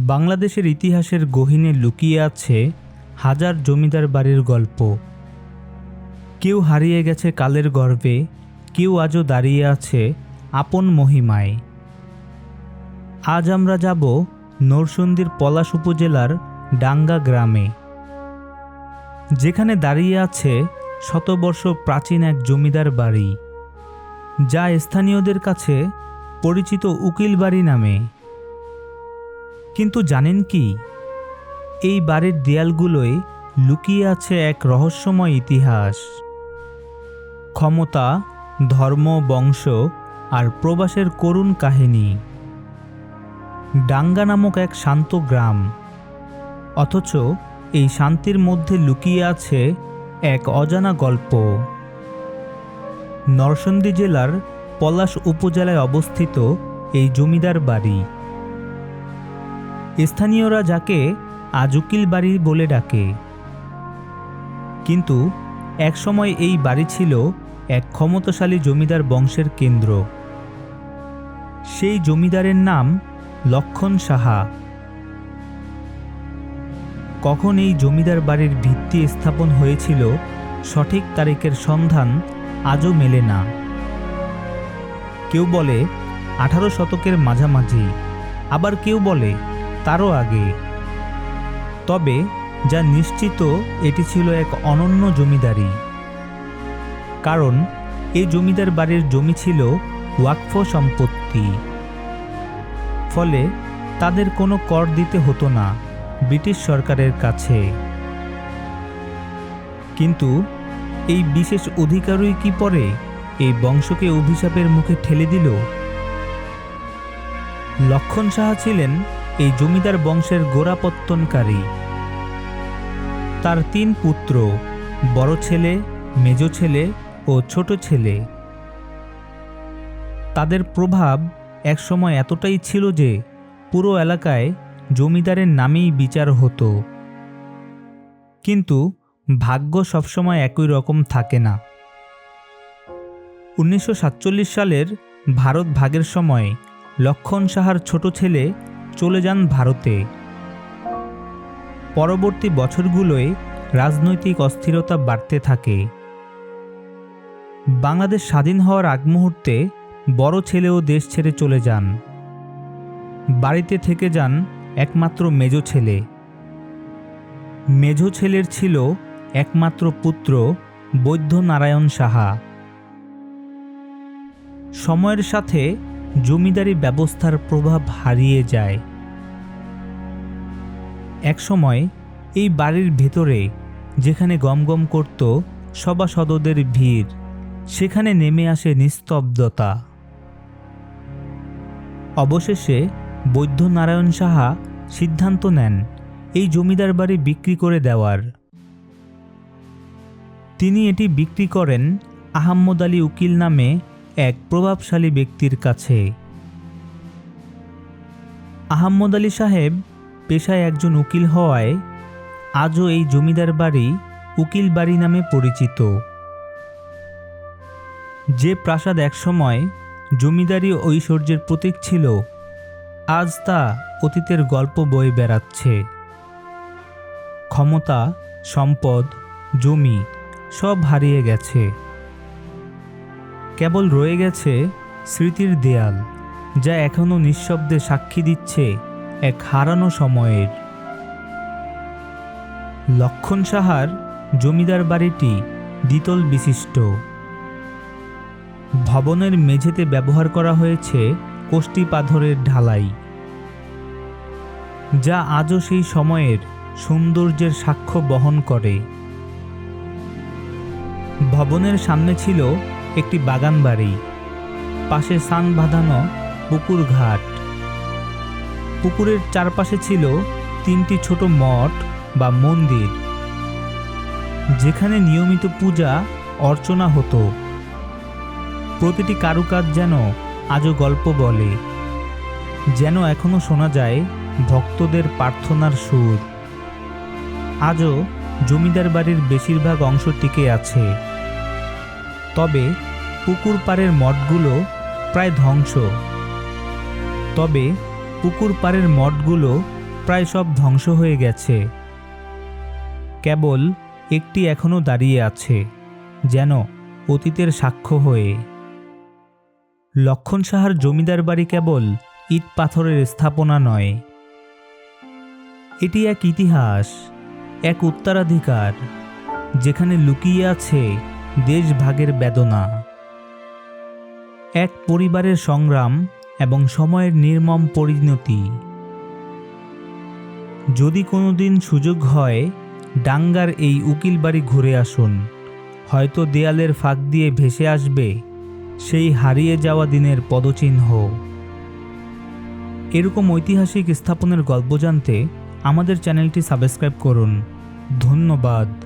বাংলাদেশের ইতিহাসের গহীনে লুকিয়ে আছে হাজার জমিদার বাড়ির গল্প। কেউ হারিয়ে গেছে কালের গর্ভে কেউ আজও দাঁড়িয়ে আছে আপন মহিমায়। আজ আমরা যাব নরসন্দির পলাশ উপজেলার ডাঙ্গা গ্রামে। যেখানে দাঁড়িয়ে আছে শতবর্ষ প্রাচীন এক জমিদার বাড়ি, যা স্থানীয়দের কাছে পরিচিত উকিল বাড়ি নামে। কিন্তু জানেন কি? এই বাড়ির দেয়ালগুলোয় লুকিয়ে আছে এক রহস্যময় ইতিহাস। ক্ষমতা, ধর্ম, বংশ আর প্রবাসের করুণ কাহিনী। ডাঙ্গা নামক এক শান্ত গ্রাম। অথচ এই শান্তির মধ্যে লুকিয়ে আছে এক অজানা গল্প। নরসিংদী জেলার পলাশ উপজেলায় অবস্থিত এই জমিদার বাড়ি। স্থানীয়রা যাকে আজুকিল বাড়ি বলে ডাকে। কিন্তু একসময় এই বাড়ি ছিল এক ক্ষমতাশালী জমিদার বংশের কেন্দ্র। সেই জমিদারের নাম লক্ষণ সাহা। কখন এই জমিদার বাড়ির ভিত্তি স্থাপন হয়েছিল সঠিক তারিখের সন্ধান আজও মেলে না। কেউ বলে আঠারো শতকের মাঝামাঝি, আবার কেউ বলে তারও আগে। তবে যা নিশ্চিত, এটি ছিল এক অনন্য জমিদারি। কারণ এই জমিদার বাড়ির জমি ছিল ওয়াকফ সম্পত্তি। ফলে তাদের কোনো কর দিতে হতো না ব্রিটিশ সরকারের কাছে। কিন্তু এই বিশেষ অধিকারই কি পরে? এই বংশকে অভিশাপের মুখে ঠেলে দিল? লক্ষণ সাহা ছিলেন এই জমিদার বংশের গোড়াপত্তনকারী। তার তিন পুত্র, বড় ছেলে, মেজ ছেলে ও ছোট ছেলে। তাদের প্রভাব একসময় এতটাই ছিল যে পুরো এলাকায় জমিদারের নামেই বিচার হতো। কিন্তু ভাগ্য সবসময় একই রকম থাকে না। উনিশশো সাতচল্লিশ সালের ভারত ভাগের সময় লক্ষণ সাহার ছোট ছেলে চলে যান ভারতে। পরবর্তী বছরগুলোয় রাজনৈতিক অস্থিরতা বাড়তে থাকে। বাংলাদেশ স্বাধীন হওয়ার আগ মুহূর্তে বড় ছেলেও দেশ ছেড়ে চলে যান। বাড়িতে থেকে যান একমাত্র মেজ ছেলে। মেজ ছেলের ছিল একমাত্র পুত্র বৈদ্য নারায়ণ সাহা। সময়ের সাথে জমিদারি ব্যবস্থার প্রভাব হারিয়ে যায়। একসময় এই বাড়ির ভেতরে, যেখানে গমগম করত সভাসদদের ভিড়, সেখানে নেমে আসে নিস্তব্ধতা। অবশেষে বৈদ্য নারায়ণ সাহা সিদ্ধান্ত নেন এই জমিদার বাড়ি বিক্রি করে দেওয়ার। তিনি এটি বিক্রি করেন আহম্মদ আলী উকিল নামে এক প্রভাবশালী ব্যক্তির কাছে। আহম্মদ আলী সাহেব পেশায় একজন উকিল হওয়ায় আজও এই জমিদার বাড়ি উকিল বাড়ি নামে পরিচিত। যে প্রাসাদ একসময় জমিদারি ঐশ্বর্যের প্রতীক ছিল, আজ তা অতীতের গল্প বয়ে বেড়াচ্ছে। ক্ষমতা, সম্পদ, জমি সব হারিয়ে গেছে। কেবল রয়ে গেছে স্মৃতির দেয়াল, যা এখনও নিঃশব্দে সাক্ষী দিচ্ছে এক হারানো সময়ের। লক্ষণ সাহার জমিদার বাড়িটি দ্বিতল বিশিষ্ট। ভবনের মেঝেতে ব্যবহার করা হয়েছে কোষ্টি পাথরের ঢালাই, যা আজও সেই সময়ের সৌন্দর্যের সাক্ষ্য বহন করে। ভবনের সামনে ছিল একটি বাগান বাড়ি। পাশে সান বাঁধানো পুকুর ঘাট। পুকুরের চারপাশে ছিল তিনটি ছোট মঠ বা মন্দির, যেখানে নিয়মিত পূজা, অর্চনা হতো। প্রতিটি কারুকাজ যেন আজও গল্প বলে, যেন এখনও শোনা যায় ভক্তদের প্রার্থনার সুর। আজও জমিদার বাড়ির বেশিরভাগ অংশ টিকে আছে। তবে পুকুর পাড়ের মঠগুলো প্রায় ধ্বংস। তবে পুকুর পাড়ের মঠগুলো প্রায় সব ধ্বংস হয়ে গেছে। কেবল একটি এখনও দাঁড়িয়ে আছে, যেন অতীতের সাক্ষ্য হয়ে। লক্ষণ সাহার জমিদার বাড়ি কেবল ইট পাথরের স্থাপনা নয়। এটি এক ইতিহাস, এক উত্তরাধিকার, যেখানে লুকিয়ে আছে দেশভাগের বেদনা। এক পরিবারের সংগ্রাম এবং সময়ের নির্মম পরিণতি। যদি কোনো দিন সুযোগ হয়, ডাঙ্গার এই উকিল বাড়ি ঘুরে আসুন। হয়তো দেয়ালের ফাঁক দিয়ে ভেসে আসবে, সেই হারিয়ে যাওয়া দিনের পদচিহ্ন। এরকম ঐতিহাসিক স্থাপনের গল্প জানতে আমাদের চ্যানেলটি সাবস্ক্রাইব করুন। ধন্যবাদ।